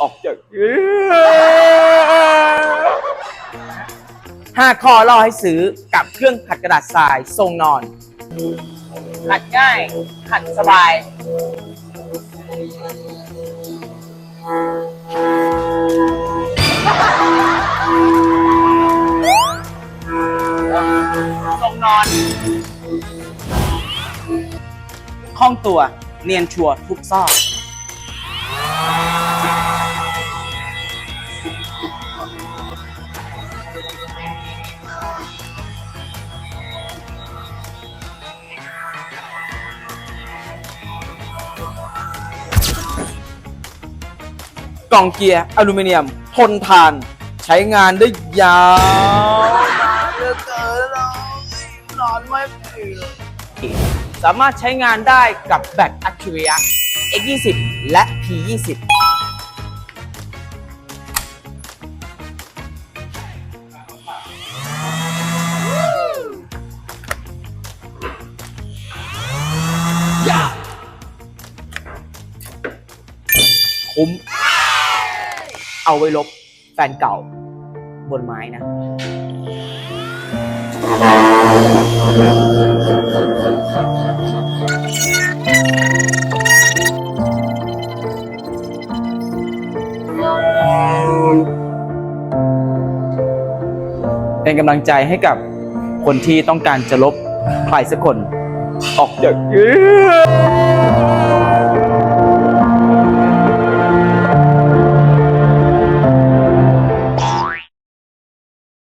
ออกจากหาข้อล่อให้ซื้อกับเครื่องขัดกระดาษทรายทรงนอน ขัดง่าย ขัดสบาย ทรงนอน คล่องตัวเนียนชัวร์ทุกซอก กล่องเกียร์อลูมิเนียม ทนทาน ใช้งานได้ยาวเหลือเกินเลยนอนไม่เบื่อสามารถใช้งานได้กับแบตอัจฉริยะ X20 และ P20 คุ้ม เอาไว้ลบแฟนเก่า บนไม้นะ เป็นกำลังใจให้กับคนที่ต้องการจะลบใครสักคน ออกจาก